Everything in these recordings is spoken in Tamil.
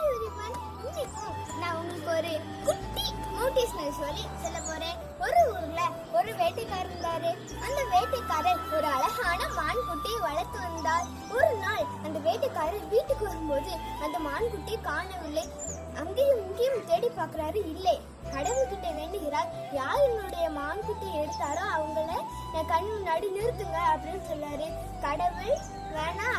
ஹாய் எவ்ரிவன் இன்னைக்கு நான் உங்களுக்கு ஒரு குட்டி மோட்டிவேஷனல் ஸ்டோரி சொல்ல போறேன் ஒரு ஊர்ல ஒரு வேட்டைக்காரர் இருந்தாரு அந்த வேட்டைக்காரர் ஒரு அழகான மான்குட்டியை வளர்த்து வந்தார் ஒரு நாள் அந்த வேட்டைக்காரர் வீட்டுக்கு வரும்போது அந்த மான் காணவில்லை அங்கேயும் இங்கேயும் தேடி பார்க்கறாரு இல்லை கடவுள்கிட்ட வேண்டுகிறார் யார் என்னுடைய மான் எடுத்தாரோ அவங்கள என் கண் முன்னாடி நிறுத்துங்க அப்படின்னு சொன்னாரு கடவுள் வேணாம்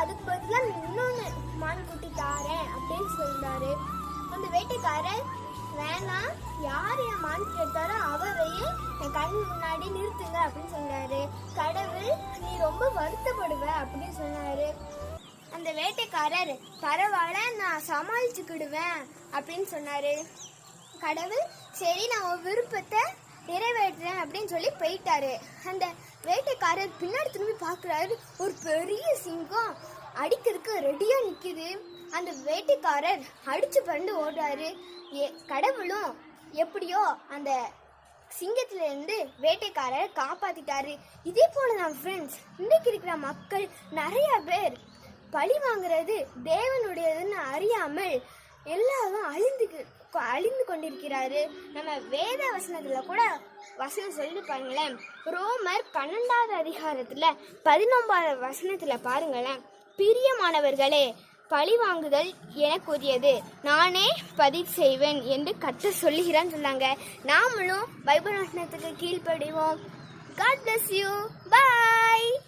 வேணாம் யார் என் மான் கேட்டாரோ அவரையே என் கண் முன்னாடி நிறுத்துங்க அப்படின்னு சொன்னாரு. கடவுள் நீ ரொம்ப வருத்தப்படுவ அப்படின்னு சொன்னாரு. அந்த வேட்டைக்காரர் பரவாயில்ல நான் சமாளிச்சுக்கிடுவேன் அப்படின்னு சொன்னாரு. கடவுள் சரி நான் உன் விருப்பத்தை நிறைவேற்றுறேன் அப்படின்னு சொல்லி போயிட்டாரு. அந்த வேட்டைக்காரர் பின்னாடி திரும்பி பார்க்குறாரு. ஒரு பெரிய சிங்கம் அடிக்கிறதுக்கு ரெடியாக நிற்கிது அந்த வேட்டைக்காரர் அடிச்சு பண்ணு ஓடுறாரு. ஏ கடவுளும் எப்படியோ அந்த சிங்கத்திலேருந்து வேட்டைக்காரர் காப்பாற்றிட்டாரு இதே போல தான் ஃப்ரெண்ட்ஸ் இன்றைக்கு இருக்கிற மக்கள் நிறைய பேர் பழி வாங்குறது தேவனுடையதுன்னு அறியாமல் எல்லாரும் அழிந்து அழிந்து கொண்டிருக்கிறாரு. நம்ம வேத வசனத்துல கூட வசனம் சொல்லி பாருங்களேன். ரோமர் பன்னெண்டாவது அதிகாரத்துல பதினொன்பாவது வசனத்துல பாருங்களேன். பிரியமானவர்களே பழி வாங்குதல் எனக்குரியது. நானே பதிவு செய்வேன் என்று கற்று சொல்லுகிறான்னு சொன்னாங்க. நாமளும் பைபிள் வசனத்துக்கு கீழ்ப்படிவோம். God bless you bye